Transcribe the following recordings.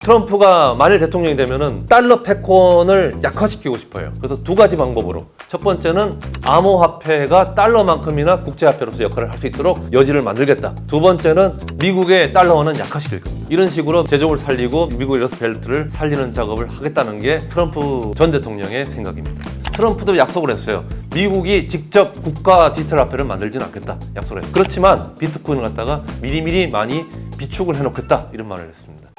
트럼프가 만일 대통령이 되면은 달러 패권을 약화시키고 싶어요. 그래서 두 가지 방법으로. 첫 번째는 암호화폐가 달러만큼이나 국제화폐로서 역할을 할 수 있도록 여지를 만들겠다. 두 번째는 미국의 달러화는 약화시킬 겁니다. 이런 식으로 제조업을 살리고 미국의 러스벨트를 살리는 작업을 하겠다는 게 트럼프 전 대통령의 생각입니다. 트럼프도 약속을 했어요. 미국이 직접 국가 디지털 화폐를 만들지는 않겠다. 약속을 했어요. 그렇지만 비트코인을 갖다가 미리미리 많이 비축을 해놓겠다. 이런 말을 했습니다.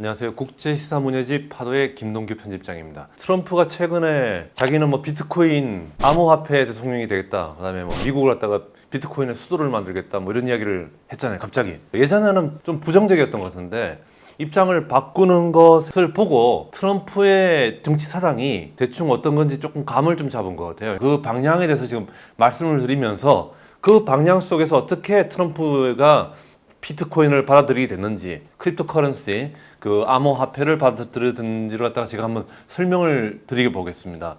안녕하세요. 국제시사문예지 파도의 김동규 편집장입니다. 트럼프가 최근에 자기는 뭐 비트코인 암호화폐 대통령이 되겠다. 그다음에 뭐 미국을 갖다가 비트코인의 수도를 만들겠다. 뭐 이런 이야기를 했잖아요. 갑자기. 예전에는 좀 부정적이었던 것 같은데 입장을 바꾸는 것을 보고 트럼프의 정치 사상이 대충 어떤 건지 조금 감을 좀 잡은 것 같아요. 그 방향에 대해서 지금 말씀을 드리면서 그 방향 속에서 어떻게 트럼프가 비트코인을 받아들이게 됐는지 크립토 커런시 그 암호화폐를 받아들이든지를 갖다가 제가 한번 설명을 드리게 보겠습니다.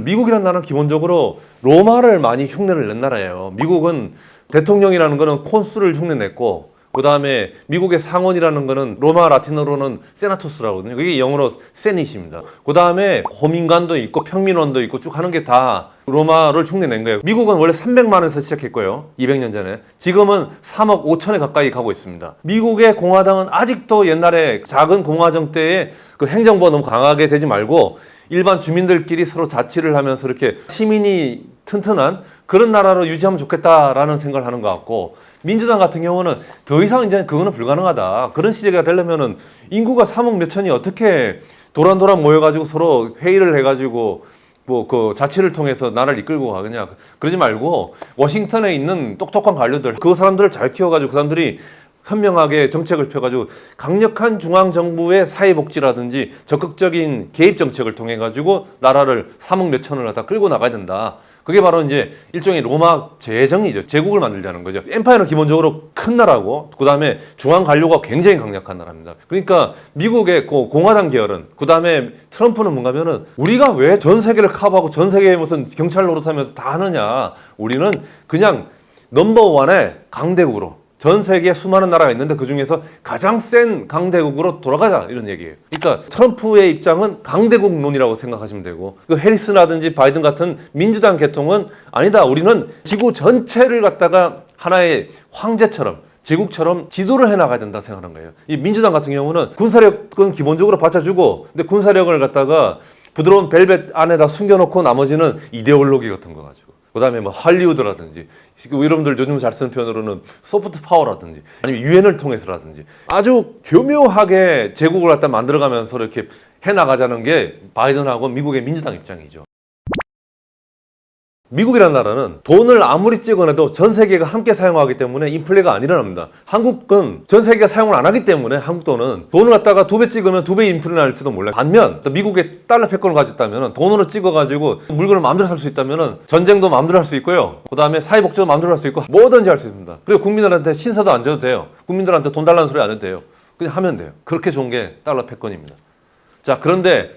미국이라는 나라는 기본적으로 로마를 많이 흉내를 낸 나라예요. 미국은 대통령이라는 거는 콘수를 흉내 냈고 그 다음에 미국의 상원이라는 거는 로마 라틴어로는 세나토스라고 하거든요. 그게 영어로 세닛입니다. 그 다음에 호민관도 있고 평민원도 있고 쭉 하는 게 다 로마를 흉내낸 거예요. 미국은 원래 300만 원에서 시작했고요. 200년 전에. 지금은 3억 5천에 가까이 가고 있습니다. 미국의 공화당은 아직도 옛날에 작은 공화정 때의 그 행정부가 너무 강하게 되지 말고 일반 주민들끼리 서로 자치를 하면서 이렇게 시민이 튼튼한 그런 나라로 유지하면 좋겠다라는 생각을 하는 것 같고 민주당 같은 경우는 더 이상 이제 그거는 불가능하다. 그런 시대가 되려면은 인구가 3억 몇천이 어떻게 도란도란 모여가지고 서로 회의를 해가지고 뭐그 자치를 통해서 나라를 이끌고 가느냐 그러지 말고 워싱턴에 있는 똑똑한 관료들 그 사람들을 잘 키워가지고 그 사람들이 현명하게 정책을 펴가지고 강력한 중앙 정부의 사회복지라든지 적극적인 개입 정책을 통해 가지고 나라를 3억 몇천을 갖다 끌고 나가야 된다. 그게 바로 이제 일종의 로마 재정이죠. 제국을 만들자는 거죠. 엠파이어는 기본적으로 큰 나라고, 그 다음에 중앙 관료가 굉장히 강력한 나라입니다. 그러니까 미국의 그 공화당 계열은, 그 다음에 트럼프는 뭔가 하면은 우리가 왜 전 세계를 커버하고 전 세계에 무슨 경찰 노릇하면서 다 하느냐. 우리는 그냥 넘버원의 강대국으로 전 세계에 수많은 나라가 있는데 그 중에서 가장 센 강대국으로 돌아가자 이런 얘기예요. 그러니까 트럼프의 입장은 강대국론이라고 생각하시면 되고 그 해리스라든지 바이든 같은 민주당 계통은 아니다. 우리는 지구 전체를 갖다가 하나의 황제처럼 제국처럼 지도를 해 나가야 된다 생각하는 거예요. 이 민주당 같은 경우는 군사력은 기본적으로 받쳐주고 근데 군사력을 갖다가 부드러운 벨벳 안에다 숨겨놓고 나머지는 이데올로기 같은 거 가지고. 그 다음에 뭐 할리우드라든지 그 여러분들 요즘 잘 쓰는 표현으로는 소프트 파워라든지 아니면 유엔을 통해서라든지 아주 교묘하게 제국을 갖다 만들어가면서 이렇게 해 나가자는 게 바이든하고 미국의 민주당 입장이죠. 미국이라는 나라는 돈을 아무리 찍어내도 전 세계가 함께 사용하기 때문에 인플레가 안 일어납니다. 한국은 전 세계가 사용을 안 하기 때문에 한국 돈은 돈을 갖다가 두 배 찍으면 두 배 인플레 날지도 몰라요. 반면 또 미국의 달러 패권을 가졌다면 돈으로 찍어가지고 물건을 마음대로 살 수 있다면 전쟁도 마음대로 할 수 있고요. 그 다음에 사회복지도 마음대로 할 수 있고 뭐든지 할 수 있습니다. 그리고 국민들한테 신사도 안 져도 돼요. 국민들한테 돈 달라는 소리 안 해도 돼요. 그냥 하면 돼요. 그렇게 좋은 게 달러 패권입니다. 자, 그런데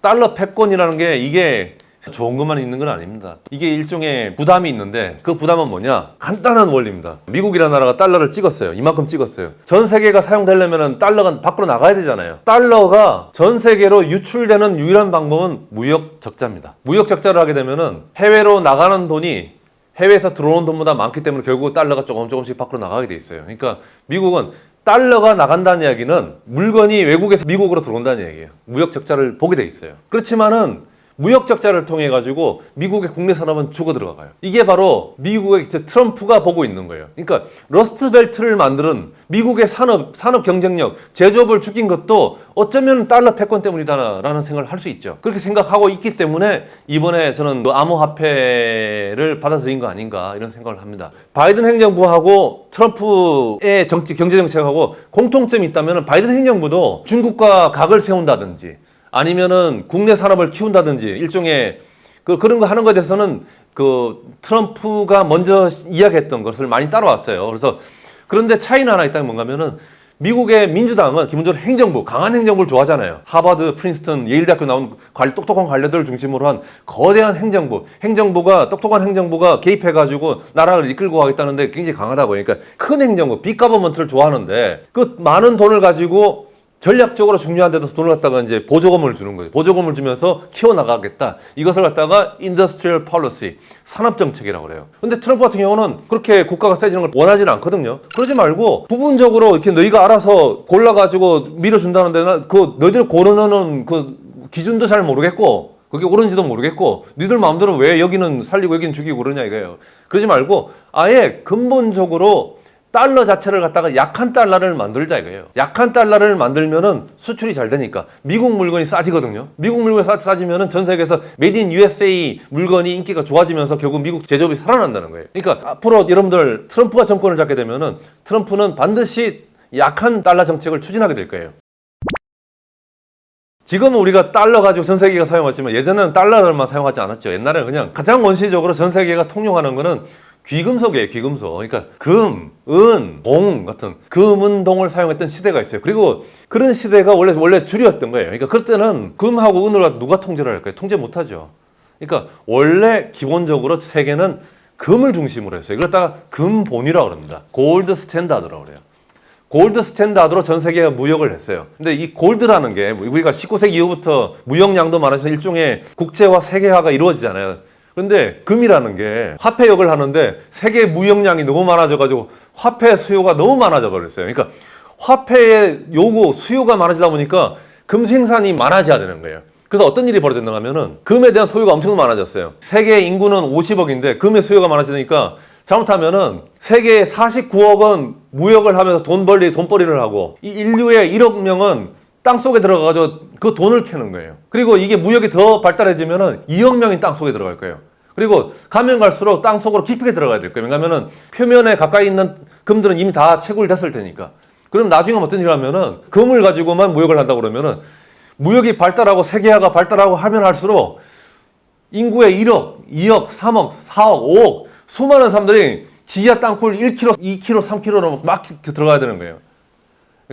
달러 패권이라는 게 이게 좋은 것만 있는 건 아닙니다. 이게 일종의 부담이 있는데 그 부담은 뭐냐? 간단한 원리입니다. 미국이라는 나라가 달러를 찍었어요. 이만큼 찍었어요. 전 세계가 사용되려면 달러가 밖으로 나가야 되잖아요. 달러가 전 세계로 유출되는 유일한 방법은 무역 적자입니다. 무역 적자를 하게 되면은 해외로 나가는 돈이 해외에서 들어오는 돈보다 많기 때문에 결국 달러가 조금 조금씩 밖으로 나가게 돼 있어요. 그러니까 미국은 달러가 나간다는 이야기는 물건이 외국에서 미국으로 들어온다는 얘기예요. 무역 적자를 보게 돼 있어요. 그렇지만은 무역 적자를 통해 가지고 미국의 국내 산업은 죽어 들어가요. 이게 바로 미국의 트럼프가 보고 있는 거예요. 그러니까 러스트벨트를 만드는 미국의 산업 산업 경쟁력, 제조업을 죽인 것도 어쩌면 달러 패권 때문이다라는 생각을 할 수 있죠. 그렇게 생각하고 있기 때문에 이번에 저는 그 암호화폐를 받아들인 거 아닌가 이런 생각을 합니다. 바이든 행정부하고 트럼프의 정치 경제 정책하고 공통점이 있다면 바이든 행정부도 중국과 각을 세운다든지 아니면은 국내 산업을 키운다든지 일종의 그 그런 거 하는 것에 대해서는 그 트럼프가 먼저 이야기했던 것을 많이 따라왔어요. 그래서 그런데 차이는 하나 있다면 뭔가면은 미국의 민주당은 기본적으로 행정부, 강한 행정부를 좋아하잖아요. 하버드, 프린스턴, 예일대학교 나온 관- 똑똑한 관료들을 중심으로 한 거대한 행정부, 행정부가 똑똑한 행정부가 개입해가지고 나라를 이끌고 가겠다는데 굉장히 강하다고. 그러니까 큰 행정부, 빅가버먼트를 좋아하는데 그 많은 돈을 가지고 전략적으로 중요한 데서 돈을 갖다가 이제 보조금을 주는 거예요. 보조금을 주면서 키워나가겠다. 이것을 갖다가 인더스트리얼 폴리시, 산업 정책이라고 그래요. 근데 트럼프 같은 경우는 그렇게 국가가 세지는 걸 원하지는 않거든요. 그러지 말고 부분적으로 이렇게 너희가 알아서 골라가지고 밀어준다는데 나그 너희들 고르는 그 기준도 잘 모르겠고 그게 옳은지도 모르겠고 니들 마음대로 왜 여기는 살리고 여기는 죽이고 그러냐 이거예요. 그러지 말고 아예 근본적으로 달러 자체를 갖다가 약한 달러를 만들자 이거예요. 약한 달러를 만들면은 수출이 잘 되니까 미국 물건이 싸지거든요. 미국 물건이 싸, 싸지면은 전 세계에서 메이드 인 USA 물건이 인기가 좋아지면서 결국 미국 제조업이 살아난다는 거예요. 그러니까 앞으로 여러분들 트럼프가 정권을 잡게 되면은 트럼프는 반드시 약한 달러 정책을 추진하게 될 거예요. 지금은 우리가 달러 가지고 전 세계가 사용하지만 예전에는 달러를만 사용하지 않았죠. 옛날에는 그냥 가장 원시적으로 전 세계가 통용하는 거는 귀금속이에요, 귀금속. 그러니까 금, 은, 동 같은 금은 동을 사용했던 시대가 있어요. 그리고 그런 시대가 원래 원래 줄이었던 거예요. 그러니까 그럴 때는 금하고 은을 누가 통제를 할까요? 통제 못 하죠. 그러니까 원래 기본적으로 세계는 금을 중심으로 했어요. 그러다가 금본이라고 합니다. 골드 스탠다드라고 그래요. 골드 스탠다드로 전 세계가 무역을 했어요. 근데 이 골드라는 게 우리가 19세기 이후부터 무역량도 많아져서 일종의 국제화, 세계화가 이루어지잖아요. 근데 금이라는 게 화폐역을 하는데 세계 무역량이 너무 많아져가지고 화폐 수요가 너무 많아져 버렸어요. 그러니까 화폐의 요구, 수요가 많아지다 보니까 금 생산이 많아져야 되는 거예요. 그래서 어떤 일이 벌어졌는가 하면은 금에 대한 소유가 엄청 많아졌어요. 세계 인구는 50억인데 금의 수요가 많아지니까 잘못하면은 세계 49억은 무역을 하면서 돈 벌리 돈벌이를 하고 이 인류의 1억 명은 땅 속에 들어가가지고 그 돈을 캐는 거예요. 그리고 이게 무역이 더 발달해지면은 2억 명이 땅 속에 들어갈 거예요. 그리고 가면 갈수록 땅 속으로 깊게 들어가야 될 거예요. 왜냐하면은 표면에 가까이 있는 금들은 이미 다 채굴됐을 테니까. 그럼 나중에 어떤 일을 하면은 금을 가지고만 무역을 한다고 그러면은 무역이 발달하고 세계화가 발달하고 하면 할수록 인구의 1억, 2억, 3억, 4억, 5억 수많은 사람들이 지하 땅굴 1km, 2km, 3km로 막 들어가야 되는 거예요.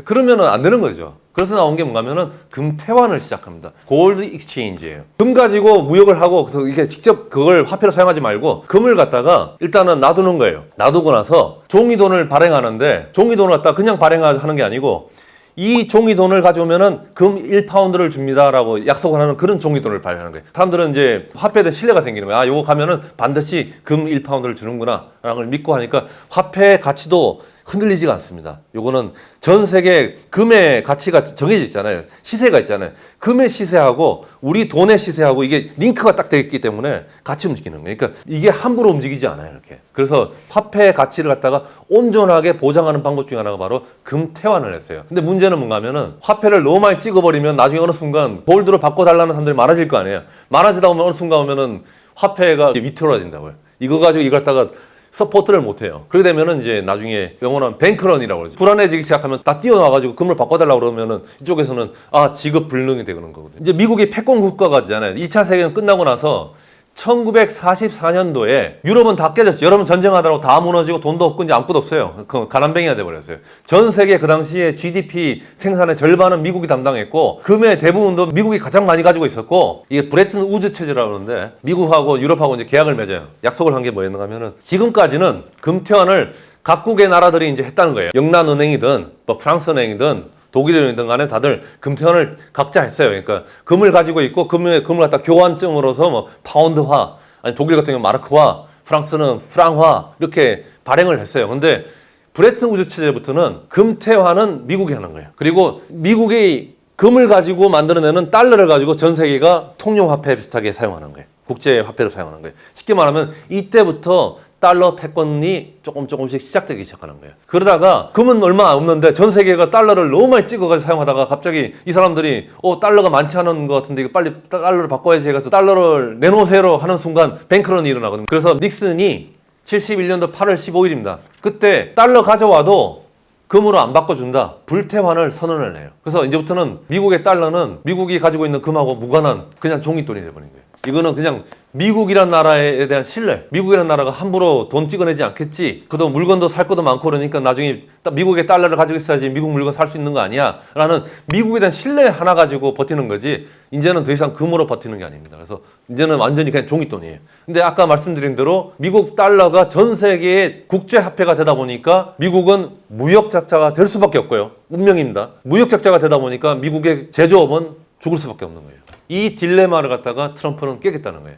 그러면은 안 되는 거죠. 그래서 나온 게 뭔가면은 금태환을 시작합니다. 골드 익스체인지예요. 금 가지고 무역을 하고 그래서 이게 직접 그걸 화폐로 사용하지 말고 금을 갖다가 일단은 놔두는 거예요. 놔두고 나서 종이 돈을 발행하는데 종이 돈을 갖다 가 그냥 발행하는 게 아니고 이 종이 돈을 가져오면은 금 1파운드를 줍니다라고 약속을 하는 그런 종이 돈을 발행하는 거예요. 사람들은 이제 화폐에 대한 신뢰가 생기는 거야. 아, 요거 가면은 반드시 금 1파운드를 주는구나. 라는 걸 믿고 하니까 화폐의 가치도 흔들리지가 않습니다. 요거는 전 세계 금의 가치가 정해져 있잖아요. 시세가 있잖아요. 금의 시세하고 우리 돈의 시세하고 이게 링크가 딱 되어 있기 때문에 같이 움직이는 거예요. 그러니까 이게 함부로 움직이지 않아요. 이렇게. 그래서 화폐의 가치를 갖다가 온전하게 보장하는 방법 중에 하나가 바로 금태환을 했어요. 근데 문제는 뭔가 하면은 화폐를 너무 많이 찍어버리면 나중에 어느 순간 골드로 바꿔달라는 사람들이 많아질 거 아니에요. 많아지다 보면 어느 순간 오면은 화폐가 위태로워진다고요. 이거 가지고 이걸 갖다가 서포트를 못해요. 그렇게 되면은 이제 나중에 영어는 뱅크런이라고 그러죠. 불안해지기 시작하면 다 뛰어나가지고 금을 바꿔달라고 그러면은 이쪽에서는 아 지급 불능이 되는 거거든요. 이제 미국이 패권 국가가잖아요. 2차 세계는 끝나고 나서 1944년도에 유럽은 다 깨졌어요. 여러분 전쟁하다고 다 무너지고 돈도 없고 이제 아무것도 없어요. 그 가난뱅이가 돼버렸어요. 전 세계 그 당시에 GDP 생산의 절반은 미국이 담당했고 금의 대부분도 미국이 가장 많이 가지고 있었고 이게 브레튼 우즈 체제라고 그러는데 미국하고 유럽하고 이제 계약을 맺어요. 약속을 한 게 뭐였는가 하면은 지금까지는 금태환을 각국의 나라들이 이제 했다는 거예요. 영란은행이든 뭐 프랑스은행이든 독일이든 간에 다들 금태환을 각자 했어요. 그러니까 금을 가지고 있고 금을 금을 갖다 교환증으로서 뭐 파운드화 아니 독일 같은 경우 마르크화, 프랑스는 프랑화 이렇게 발행을 했어요. 근데 브레튼 우즈 체제부터는 금태환은 미국이 하는 거예요. 그리고 미국이 금을 가지고 만들어내는 달러를 가지고 전 세계가 통용화폐 비슷하게 사용하는 거예요. 국제 화폐로 사용하는 거예요. 쉽게 말하면 이때부터 달러 패권이 조금 조금씩 시작되기 시작하는 거예요. 그러다가 금은 얼마 없는데 전 세계가 달러를 너무 많이 찍어가지고 사용하다가 갑자기 이 사람들이 어 달러가 많지 않은 것 같은데 이거 빨리 달러를 바꿔야지 해서 달러를 내놓으세요 하는 순간 뱅크런이 일어나거든요. 그래서 닉슨이 71년도 8월 15일입니다. 그때 달러 가져와도 금으로 안 바꿔준다. 불태환을 선언을 해요. 그래서 이제부터는 미국의 달러는 미국이 가지고 있는 금하고 무관한 그냥 종이돈이 돼버린 거예요. 이거는 그냥 미국이란 나라에 대한 신뢰. 미국이란 나라가 함부로 돈 찍어내지 않겠지. 그도 물건도 살 것도 많고 그러니까 나중에 딱 미국의 달러를 가지고 있어야지 미국 물건 살 수 있는 거 아니야. 라는 미국에 대한 신뢰 하나 가지고 버티는 거지. 이제는 더 이상 금으로 버티는 게 아닙니다. 그래서 이제는 완전히 그냥 종이돈이에요. 근데 아까 말씀드린 대로 미국 달러가 전 세계의 국제 화폐가 되다 보니까 미국은 무역 적자가 될 수밖에 없고요. 운명입니다. 무역 적자가 되다 보니까 미국의 제조업은 죽을 수밖에 없는 거예요. 이 딜레마를 갖다가 트럼프는 깨겠다는 거예요.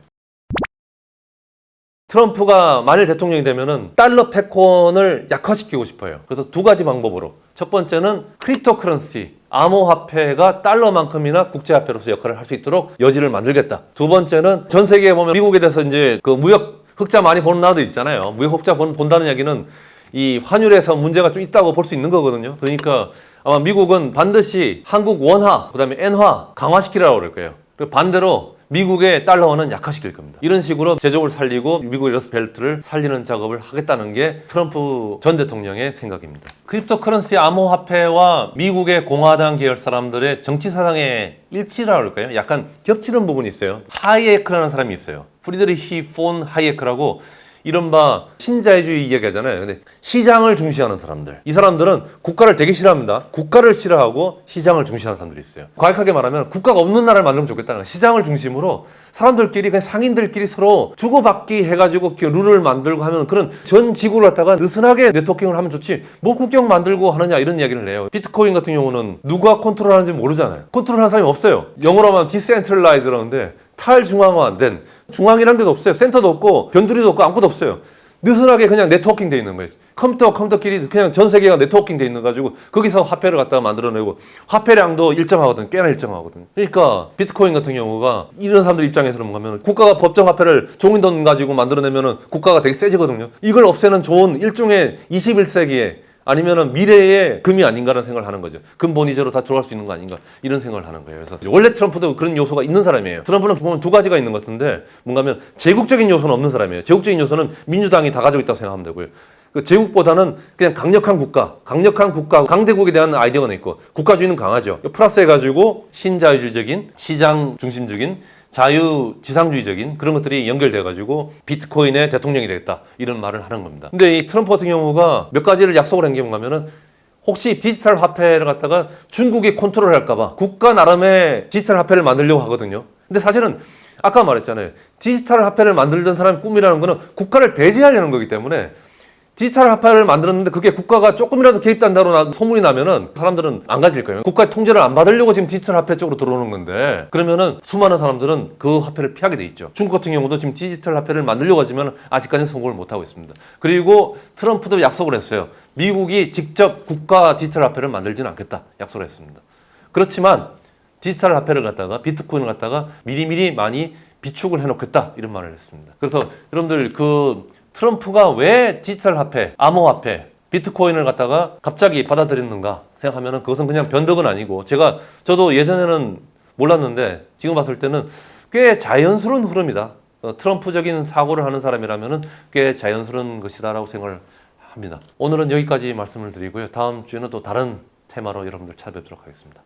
트럼프가 만일 대통령이 되면은 달러 패권을 약화시키고 싶어요. 그래서 두 가지 방법으로. 첫 번째는 크립토 커런시, 암호화폐가 달러만큼이나 국제화폐로서 역할을 할 수 있도록 여지를 만들겠다. 두 번째는 전 세계에 보면 미국에 대해서 이제 그 무역 흑자 많이 보는 나라도 있잖아요. 무역 흑자 본- 본다는 얘기는 이 환율에서 문제가 좀 있다고 볼 수 있는 거거든요. 그러니까 아마 미국은 반드시 한국 원화, 그 다음에 엔화 강화시키라고 그럴 거예요. 그리고 반대로 미국의 달러화는 약화시킬 겁니다. 이런 식으로 제조업을 살리고 미국의 러스벨트를 살리는 작업을 하겠다는 게 트럼프 전 대통령의 생각입니다. 크립토 커런시 암호화폐와 미국의 공화당 계열 사람들의 정치 사상의 일치라고 할까요? 약간 겹치는 부분이 있어요. 하이에크라는 사람이 있어요. 프리드리히 폰 하이에크라고 이른바 신자유주의 이야기하잖아요. 근데 시장을 중시하는 사람들. 이 사람들은 국가를 되게 싫어합니다. 국가를 싫어하고 시장을 중시하는 사람들이 있어요. 과격하게 말하면 국가가 없는 나라를 만들면 좋겠다는. 시장을 중심으로 사람들끼리 그냥 상인들끼리 서로 주고받기 해가지고 룰을 만들고 하면 그런 전 지구를 갖다가 느슨하게 네트워킹을 하면 좋지. 뭐 국경 만들고 하느냐 이런 이야기를 해요. 비트코인 같은 경우는 누가 컨트롤하는지 모르잖아요. 컨트롤하는 사람이 없어요. 영어로 하면 디센트럴라이즈라는데 탈중앙화된 중앙이라는 데도 없어요. 센터도 없고 변두리도 없고 아무것도 없어요. 느슨하게 그냥 네트워킹 돼 있는 거예요. 컴퓨터 컴퓨터끼리 그냥 전 세계가 네트워킹 돼 있는 가지고 거기서 화폐를 갖다가 만들어내고 화폐량도 일정하거든. 꽤나 일정하거든. 그러니까 비트코인 같은 경우가 이런 사람들 입장에서는 뭐냐면 국가가 법정 화폐를 종이돈 가지고 만들어내면은 국가가 되게 세지거든요. 이걸 없애는 좋은 일종의 21세기에 아니면은 미래의 금이 아닌가라는 생각을 하는 거죠. 이자로 다 들어갈 수 있는 거 아닌가 이런 생각을 하는 거예요. 그래서 원래 트럼프도 그런 요소가 있는 사람이에요. 트럼프는 보면 두 가지가 있는 것 같은데 뭔가면 제국적인 요소는 없는 사람이에요. 제국적인 요소는 민주당이 다 가지고 있다고 생각하면 되고요. 그 제국보다는 그냥 강력한 국가, 강력한 국가, 강대국에 대한 아이디어가 있고 국가주의는 강하죠. 플러스 해가지고 신자유주의적인 시장 중심적인 자유 지상주의적인 그런 것들이 연결돼 가지고 비트코인의 대통령이 되겠다 이런 말을 하는 겁니다. 근데 이 트럼프 같은 경우가 몇 가지를 약속을 한게 뭔가면은 혹시 디지털 화폐를 갖다가 중국이 컨트롤 할까봐 국가 나름의 디지털 화폐를 만들려고 하거든요. 근데 사실은 아까 말했잖아요. 디지털 화폐를 만들던 사람의 꿈이라는 거는 국가를 배제하려는 거기 때문에 디지털 화폐를 만들었는데 그게 국가가 조금이라도 개입된다로 나- 소문이 나면은 사람들은 안 가질 거예요. 국가의 통제를 안 받으려고 지금 디지털 화폐 쪽으로 들어오는 건데 그러면은 수많은 사람들은 그 화폐를 피하게 돼 있죠. 중국 같은 경우도 지금 디지털 화폐를 만들려고 하지만 아직까지는 성공을 못 하고 있습니다. 그리고 트럼프도 약속을 했어요. 미국이 직접 국가 디지털 화폐를 만들지는 않겠다. 약속을 했습니다. 그렇지만 디지털 화폐를 갖다가 비트코인을 갖다가 미리미리 많이 비축을 해놓겠다 이런 말을 했습니다. 그래서 여러분들 그 트럼프가 왜 디지털 화폐, 암호화폐, 비트코인을 갖다가 갑자기 받아들였는가 생각하면은 그것은 그냥 변덕은 아니고 제가 저도 예전에는 몰랐는데 지금 봤을 때는 꽤 자연스러운 흐름이다. 어, 트럼프적인 사고를 하는 사람이라면은 꽤 자연스러운 것이다라고 생각을 합니다. 오늘은 여기까지 말씀을 드리고요. 다음 주에는 또 다른 테마로 여러분들 찾아뵙도록 하겠습니다.